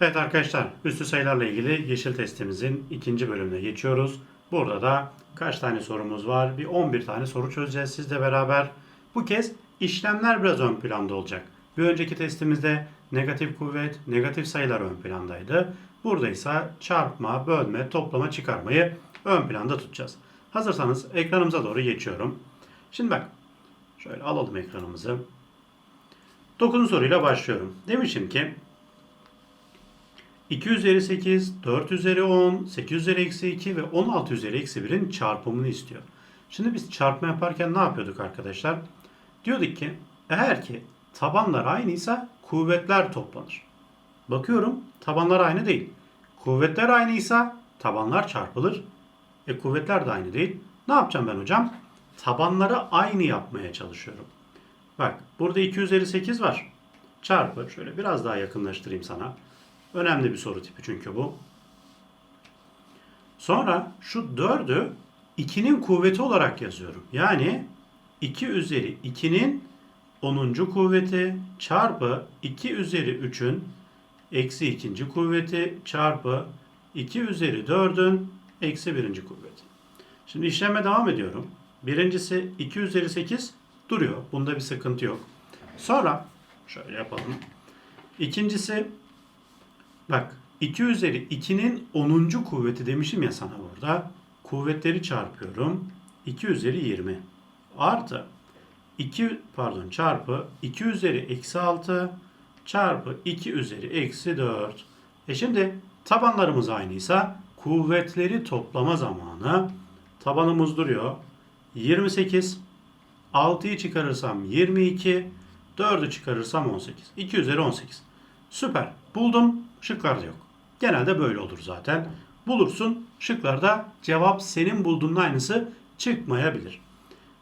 Evet arkadaşlar üstü sayılarla ilgili yeşil testimizin ikinci bölümüne geçiyoruz. Burada da kaç tane sorumuz var? Bir 11 tane soru çözeceğiz sizle beraber. Bu kez işlemler biraz ön planda olacak. Bir önceki testimizde negatif kuvvet, negatif sayılar ön plandaydı. Burada ise çarpma, bölme, toplama, çıkarmayı ön planda tutacağız. Hazırsanız ekranımıza doğru geçiyorum. Şimdi bak şöyle alalım ekranımızı. 9. soruyla başlıyorum. Demişim ki 2 üzeri 8, 4 üzeri 10, 8 üzeri eksi 2 ve 16 üzeri eksi 1'in çarpımını istiyor. Şimdi biz çarpma yaparken ne yapıyorduk arkadaşlar? Diyorduk ki eğer ki tabanlar aynıysa kuvvetler toplanır. Bakıyorum tabanlar aynı değil. Kuvvetler aynıysa tabanlar çarpılır. E kuvvetler de aynı değil. Ne yapacağım ben hocam? Tabanları aynı yapmaya çalışıyorum. Bak burada 2 üzeri 8 var. Çarpı şöyle biraz daha yakınlaştırayım sana. Önemli bir soru tipi çünkü bu. Sonra şu 4'ü 2'nin kuvveti olarak yazıyorum. Yani 2 üzeri 2'nin 10. kuvveti çarpı 2 üzeri 3'ün eksi 2. kuvveti çarpı 2 üzeri 4'ün eksi 1. kuvveti. Şimdi işleme devam ediyorum. Birincisi 2 üzeri 8 duruyor. Bunda bir sıkıntı yok. Sonra şöyle yapalım. İkincisi Bak 2 üzeri 2'nin 10. kuvveti demişim ya sana burada. Kuvvetleri çarpıyorum. 2 üzeri 20 artı 2 pardon çarpı 2 üzeri eksi 6 çarpı 2 üzeri eksi 4. E şimdi tabanlarımız aynıysa kuvvetleri toplama zamanı. Tabanımız duruyor. 28 6'yı çıkarırsam 22 4'ü çıkarırsam 18. 2 üzeri 18. Süper. Buldum. Şıklarda yok. Genelde böyle olur zaten. Bulursun. Şıklarda cevap senin bulduğunun aynısı çıkmayabilir.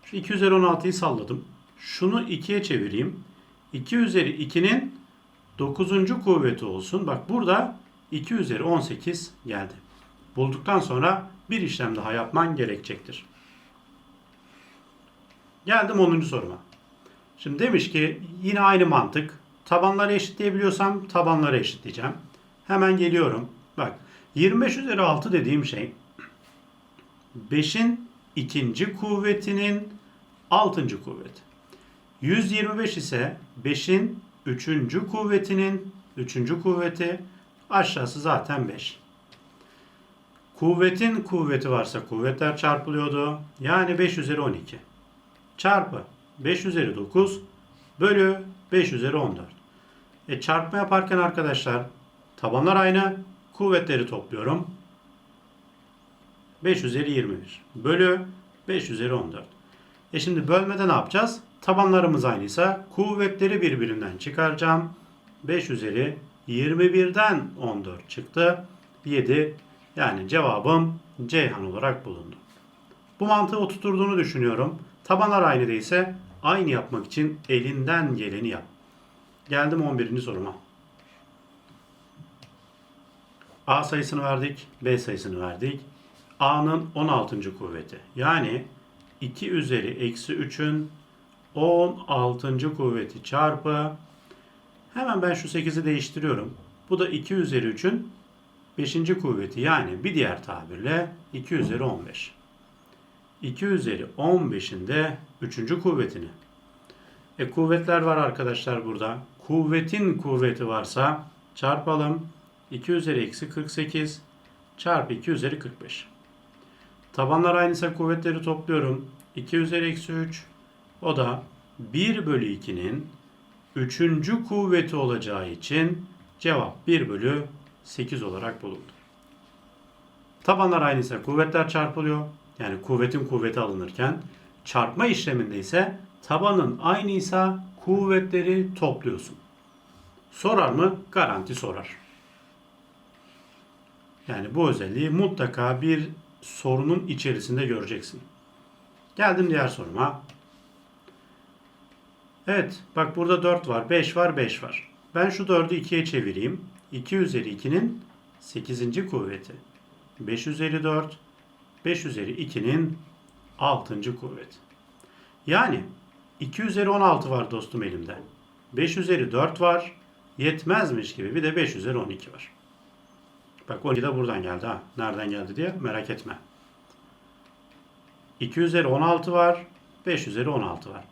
Şu 2 üzeri 16'yı salladım. Şunu 2'ye çevireyim. 2 üzeri 2'nin 9. kuvveti olsun. Bak burada 2 üzeri 18 geldi. Bulduktan sonra bir işlem daha yapman gerekecektir. Geldim 10. soruma. Şimdi demiş ki yine aynı mantık. Tabanları eşitleyebiliyorsam tabanları eşitleyeceğim. Hemen geliyorum. Bak 25 üzeri 6 dediğim şey 5'in ikinci kuvvetinin 6. kuvveti. 125 ise 5'in 3. kuvvetinin 3. kuvveti aşağısı zaten 5. Kuvvetin kuvveti varsa kuvvetler çarpılıyordu. Yani 5 üzeri 12 çarpı 5 üzeri 9 bölü 5 üzeri 14. E çarpma yaparken arkadaşlar tabanlar aynı. Kuvvetleri topluyorum. 5 üzeri 21 bölü 5 üzeri 14. E şimdi bölmede ne yapacağız? Tabanlarımız aynıysa kuvvetleri birbirinden çıkaracağım. 5 üzeri 21'den 14 çıktı. 7 yani cevabım Ceyhan olarak bulundu. Bu mantığı oturtturduğunu düşünüyorum. Tabanlar aynı değilse aynı yapmak için elinden geleni yap. Geldim 11. soruma. A sayısını verdik, B sayısını verdik. A'nın 16. kuvveti. Yani 2 üzeri eksi 3'ün 16. kuvveti çarpı hemen ben şu 8'i değiştiriyorum. Bu da 2 üzeri 3'ün 5. kuvveti yani bir diğer tabirle 2 üzeri 15. 2 üzeri 15'in de 3. kuvvetini. E kuvvetler var arkadaşlar burada. Kuvvetin kuvveti varsa çarpalım. 2 üzeri eksi 48 çarpı 2 üzeri 45. Tabanlar aynıysa kuvvetleri topluyorum. 2 üzeri eksi 3 o da 1 bölü 2'nin 3. kuvveti olacağı için cevap 1 bölü 8 olarak bulundu. Tabanlar aynıysa kuvvetler çarpılıyor. Yani kuvvetin kuvveti alınırken çarpma işleminde ise tabanın aynıysa kuvvetleri topluyorsun. Sorar mı? Garanti sorar. Yani bu özelliği mutlaka bir sorunun içerisinde göreceksin. Geldim diğer soruma. Evet bak burada 4 var, 5 var, 5 var. Ben şu 4'ü 2'ye çevireyim. 2 üzeri 2'nin 8. kuvveti. 5 üzeri 4, 5 üzeri 2'nin 6. kuvveti. Yani 2 üzeri 16 var dostum elimde. 5 üzeri 4 var. yetmezmiş gibi bir de 5 üzeri 12 var. Bak 12 de buradan geldi ha. Nereden geldi diye merak etme. 2 üzeri 16 var. 5 üzeri 16 var.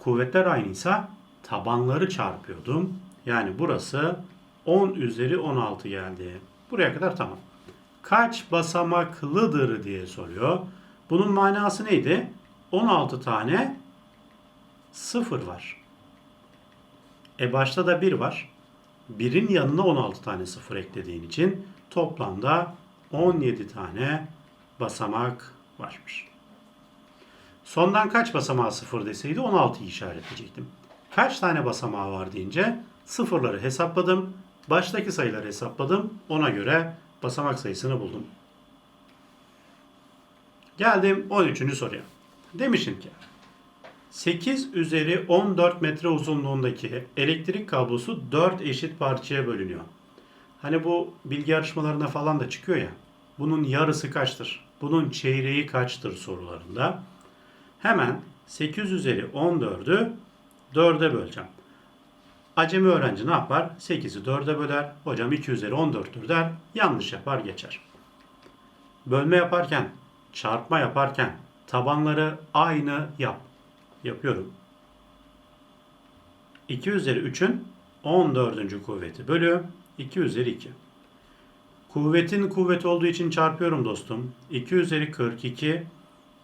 Kuvvetler aynıysa tabanları çarpıyordum. Yani burası 10 üzeri 16 geldi. Buraya kadar tamam. Kaç basamaklıdır diye soruyor. Bunun manası neydi? 16 tane 0 var. E başta da 1 var. 1'in yanına 16 tane 0 eklediğin için toplamda 17 tane basamak varmış. Sondan kaç basamağı 0 deseydi 16'yı işaretleyecektim. Kaç tane basamağı var deyince sıfırları hesapladım. Baştaki sayıları hesapladım. Ona göre basamak sayısını buldum. Geldim 13. soruya. Demişim ki 8 üzeri 14 metre uzunluğundaki elektrik kablosu 4 eşit parçaya bölünüyor. Hani bu bilgi yarışmalarına falan da çıkıyor ya. Bunun yarısı kaçtır? Bunun çeyreği kaçtır sorularında. Hemen 8 üzeri 14'ü 4'e böleceğim. Acemi öğrenci ne yapar? 8'i 4'e böler. Hocam 2 üzeri 14'tür der. Yanlış yapar geçer. Bölme yaparken, çarpma yaparken tabanları aynı yap. Yapıyorum. 2 üzeri 3'ün 14. kuvveti bölü 2 üzeri 2. Kuvvetin kuvveti olduğu için çarpıyorum dostum. 2 üzeri 42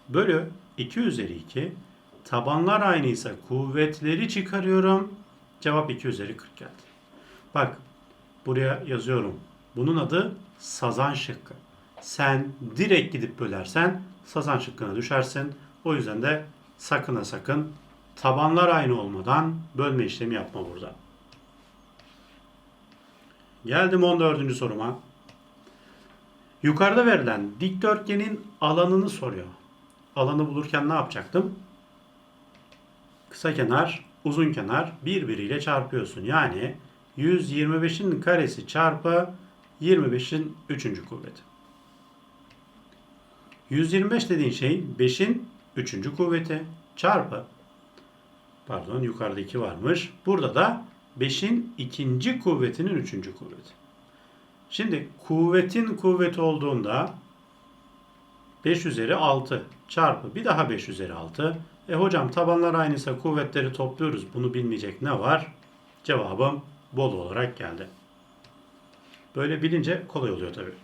bölü 2 üzeri 2. Tabanlar aynıysa kuvvetleri çıkarıyorum. Cevap 2 üzeri 40 geldi. Bak buraya yazıyorum. Bunun adı sazan şıkkı. Sen direkt gidip bölersen sazan şıkkına düşersin. O yüzden de sakın ha sakın tabanlar aynı olmadan bölme işlemi yapma burada. Geldim 14. soruma. Yukarıda verilen dikdörtgenin alanını soruyor. Alanı bulurken ne yapacaktım? Kısa kenar, uzun kenar birbiriyle çarpıyorsun. Yani 125'in karesi çarpı 25'in 3. kuvveti. 125 dediğin şey 5'in 3. kuvveti çarpı pardon yukarıda 2 varmış. Burada da 5'in 2. kuvvetinin 3. kuvveti. Şimdi kuvvetin kuvveti olduğunda 5 üzeri 6 çarpı bir daha 5 üzeri 6. E hocam tabanlar aynıysa kuvvetleri topluyoruz. Bunu bilmeyecek ne var? Cevabım bol olarak geldi. Böyle bilince kolay oluyor tabii.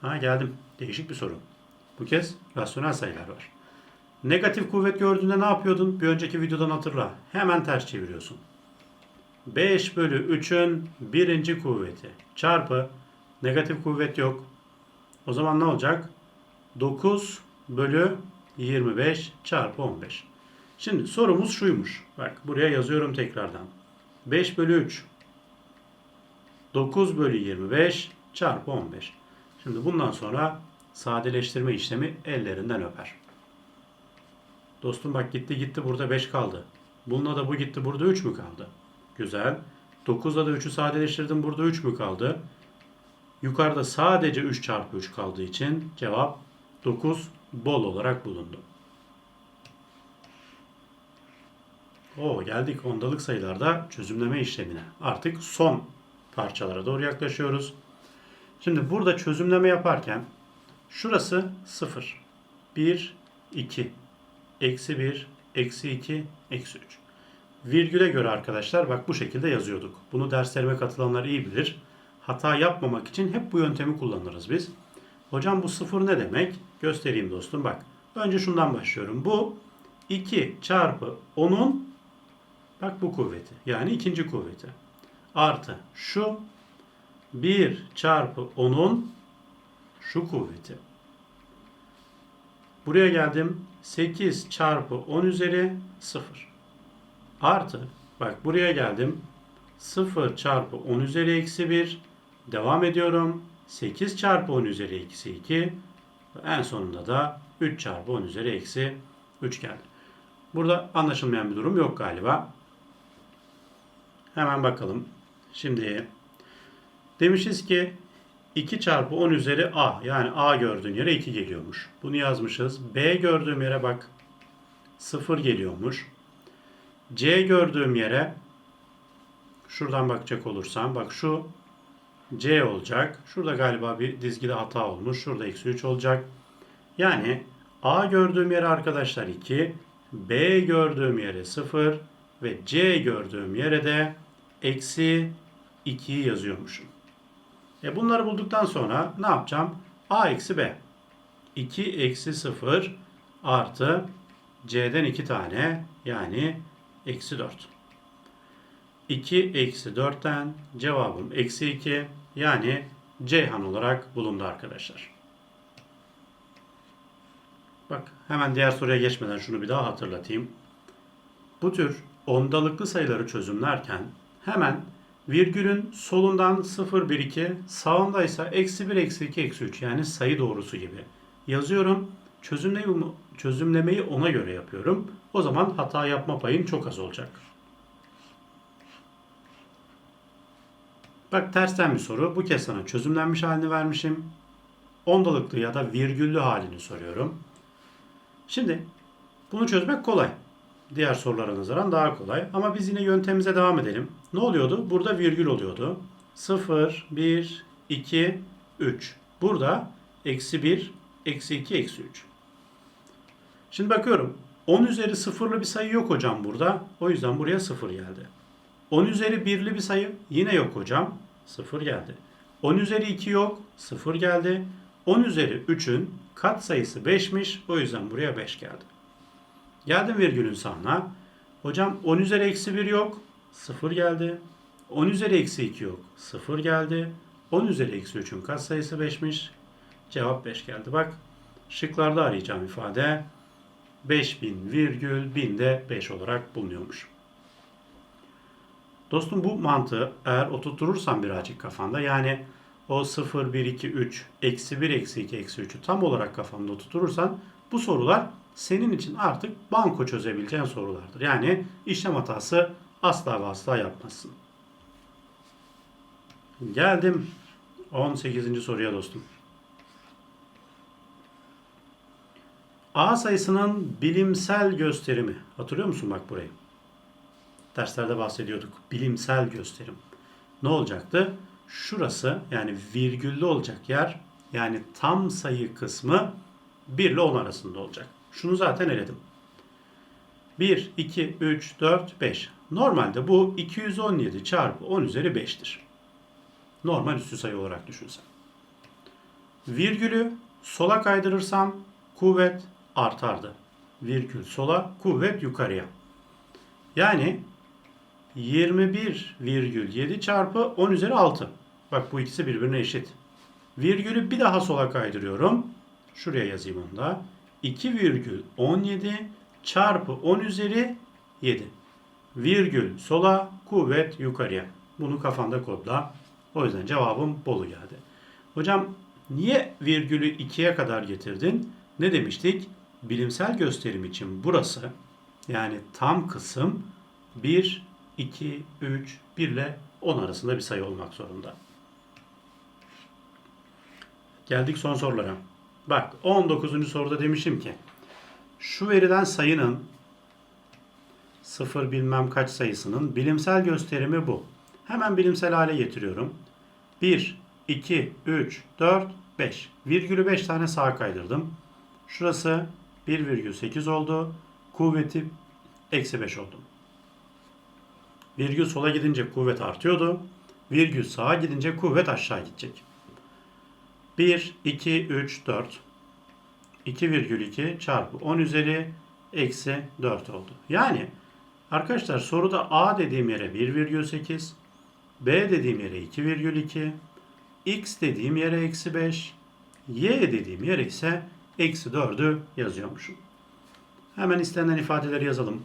Ha geldim. Değişik bir soru. Bu kez rasyonel sayılar var. Negatif kuvvet gördüğünde ne yapıyordun? Bir önceki videodan hatırla. Hemen ters çeviriyorsun. 5 bölü 3'ün birinci kuvveti çarpı negatif kuvvet yok. O zaman ne olacak? 9 bölü 25 çarpı 15. Şimdi sorumuz şuymuş. Bak buraya yazıyorum tekrardan. 5 bölü 3 9 bölü 25 çarpı 15. Şimdi bundan sonra sadeleştirme işlemi ellerinden öper. Dostum bak gitti gitti burada 5 kaldı. Bununla da bu gitti burada 3 mü kaldı? Güzel. 9'la da 3'ü sadeleştirdim burada 3 mü kaldı? Yukarıda sadece 3 çarpı 3 kaldığı için cevap 9 bol olarak bulundu. O geldik ondalık sayılarda çözümleme işlemine. Artık son parçalara doğru yaklaşıyoruz. Şimdi burada çözümleme yaparken şurası 0, 1, 2, eksi 1, eksi 2, eksi 3. Virgüle göre arkadaşlar bak bu şekilde yazıyorduk. Bunu derslerime katılanlar iyi bilir. Hata yapmamak için hep bu yöntemi kullanırız biz. Hocam bu sıfır ne demek? Göstereyim dostum bak. Önce şundan başlıyorum. Bu 2 çarpı 10'un bak bu kuvveti. Yani ikinci kuvveti. Artı şu 1 çarpı 10'un şu kuvveti. Buraya geldim. 8 çarpı 10 üzeri 0. Artı bak buraya geldim. 0 çarpı 10 üzeri eksi 1. Devam ediyorum. 8 çarpı 10 üzeri eksi 2. En sonunda da 3 çarpı 10 üzeri eksi 3 geldi. Burada anlaşılmayan bir durum yok galiba. Hemen bakalım. Şimdi demişiz ki 2 çarpı 10 üzeri a yani a gördüğün yere 2 geliyormuş. Bunu yazmışız. b gördüğüm yere bak 0 geliyormuş. C gördüğüm yere şuradan bakacak olursam bak şu C olacak. Şurada galiba bir dizgide hata olmuş. Şurada eksi 3 olacak. Yani A gördüğüm yere arkadaşlar 2, B gördüğüm yere 0 ve C gördüğüm yere de eksi 2'yi yazıyormuşum. E bunları bulduktan sonra ne yapacağım? A eksi B. 2 eksi 0 artı C'den 2 tane yani eksi 4. 2 eksi 4'ten cevabım eksi 2 yani Ceyhan olarak bulundu arkadaşlar. Bak hemen diğer soruya geçmeden şunu bir daha hatırlatayım. Bu tür ondalıklı sayıları çözümlerken hemen virgülün solundan 0, 1, 2, sağında ise eksi 1, eksi 2, eksi 3 yani sayı doğrusu gibi yazıyorum. Çözümlemeyi, çözümlemeyi ona göre yapıyorum. O zaman hata yapma payım çok az olacak. Bak tersten bir soru. Bu kez sana çözümlenmiş halini vermişim. Ondalıklı ya da virgüllü halini soruyorum. Şimdi bunu çözmek kolay. Diğer sorulara nazaran daha kolay. Ama biz yine yöntemimize devam edelim. Ne oluyordu? Burada virgül oluyordu. 0, 1, 2, 3. Burada eksi 1, eksi 2, eksi 3. Şimdi bakıyorum. 10 üzeri sıfırlı bir sayı yok hocam burada. O yüzden buraya 0 geldi. 10 üzeri birli bir sayı yine yok hocam. 0 geldi. 10 üzeri 2 yok. 0 geldi. 10 üzeri 3'ün kat sayısı 5'miş. O yüzden buraya 5 geldi. Geldim virgülün sağına. Hocam 10 üzeri eksi 1 yok. 0 geldi. 10 üzeri eksi 2 yok. 0 geldi. 10 üzeri eksi 3'ün kat sayısı 5'miş. Cevap 5 geldi. Bak şıklarda arayacağım ifade 5000 virgül 1000 de 5 olarak bulunuyormuş. Dostum bu mantığı eğer oturturursan birazcık kafanda yani o 0, 1, 2, 3, eksi 1, eksi 2, eksi 3'ü tam olarak kafanda oturturursan bu sorular senin için artık banko çözebileceğin sorulardır. Yani işlem hatası asla ve asla yapmazsın. Geldim 18. soruya dostum. A sayısının bilimsel gösterimi. Hatırlıyor musun bak burayı? Derslerde bahsediyorduk. Bilimsel gösterim. Ne olacaktı? Şurası yani virgüllü olacak yer yani tam sayı kısmı 1 ile 10 arasında olacak. Şunu zaten eledim. 1, 2, 3, 4, 5. Normalde bu 217 çarpı 10 üzeri 5'tir. Normal üstü sayı olarak düşünsen. Virgülü sola kaydırırsam kuvvet artardı. Virgül sola, kuvvet yukarıya. Yani 21,7 çarpı 10 üzeri 6. Bak bu ikisi birbirine eşit. Virgülü bir daha sola kaydırıyorum. Şuraya yazayım onu da. 2,17 çarpı 10 üzeri 7. Virgül sola, kuvvet yukarıya. Bunu kafanda kodla. O yüzden cevabım Bolu geldi. Hocam niye virgülü 2'ye kadar getirdin? Ne demiştik? Bilimsel gösterim için burası yani tam kısım 1, 2, 3, 1 ile 10 arasında bir sayı olmak zorunda. Geldik son sorulara. Bak 19. soruda demişim ki şu verilen sayının sıfır bilmem kaç sayısının bilimsel gösterimi bu. Hemen bilimsel hale getiriyorum. 1, 2, 3, 4, 5. Virgülü 5 tane sağa kaydırdım. Şurası 1,8 oldu. Kuvveti eksi 5 oldu. Virgül sola gidince kuvvet artıyordu. Virgül sağa gidince kuvvet aşağı gidecek. 1, 2, 3, 4. 2,2 çarpı 10 üzeri eksi 4 oldu. Yani arkadaşlar soruda A dediğim yere 1,8, B dediğim yere 2,2, X dediğim yere eksi 5, Y dediğim yere ise eksi 4'ü yazıyormuşum. Hemen istenilen ifadeleri yazalım.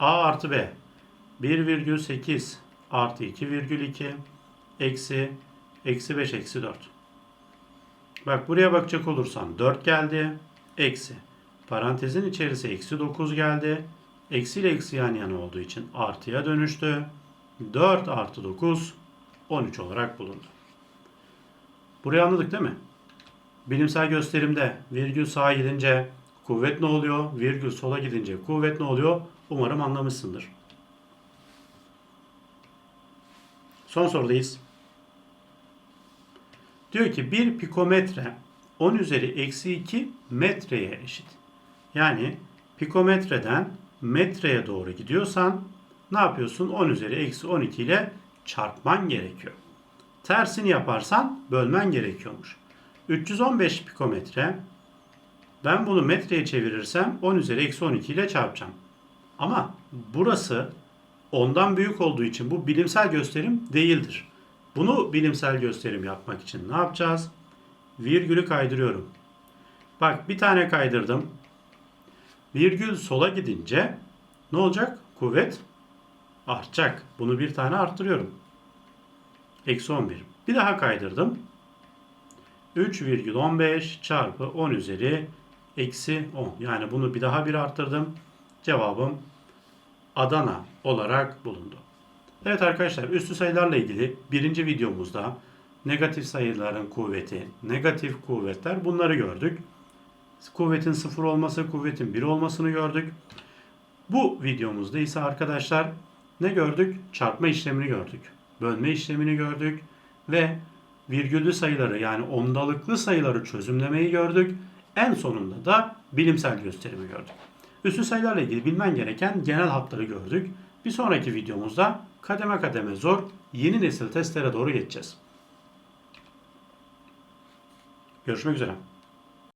A artı B 1,8 artı 2,2 eksi eksi 5 eksi 4. Bak buraya bakacak olursam 4 geldi. Eksi. Parantezin içerisi eksi 9 geldi. Eksi ile eksi yan yana olduğu için artıya dönüştü. 4 artı 9 13 olarak bulundu. Burayı anladık değil mi? Bilimsel gösterimde virgül sağa gidince kuvvet ne oluyor? Virgül sola gidince kuvvet ne oluyor? Umarım anlamışsındır. Son sorudayız. Diyor ki bir pikometre 10 üzeri eksi 2 metreye eşit. Yani pikometreden metreye doğru gidiyorsan ne yapıyorsun? 10 üzeri eksi 12 ile çarpman gerekiyor. Tersini yaparsan bölmen gerekiyormuş. 315 pikometre ben bunu metreye çevirirsem 10 üzeri eksi 12 ile çarpacağım. Ama burası ondan büyük olduğu için bu bilimsel gösterim değildir. Bunu bilimsel gösterim yapmak için ne yapacağız? Virgülü kaydırıyorum. Bak bir tane kaydırdım. Virgül sola gidince ne olacak? Kuvvet artacak. Bunu bir tane arttırıyorum. Eksi 11. Bir daha kaydırdım. 3,15 çarpı 10 üzeri eksi 10. Yani bunu bir daha bir arttırdım. Cevabım Adana olarak bulundu. Evet arkadaşlar üstü sayılarla ilgili birinci videomuzda negatif sayıların kuvveti, negatif kuvvetler bunları gördük. Kuvvetin sıfır olması, kuvvetin bir olmasını gördük. Bu videomuzda ise arkadaşlar ne gördük? Çarpma işlemini gördük. Bölme işlemini gördük. Ve virgüllü sayıları yani ondalıklı sayıları çözümlemeyi gördük. En sonunda da bilimsel gösterimi gördük. Üstü sayılarla ilgili bilmen gereken genel hatları gördük. Bir sonraki videomuzda kademe kademe zor yeni nesil testlere doğru geçeceğiz. Görüşmek üzere.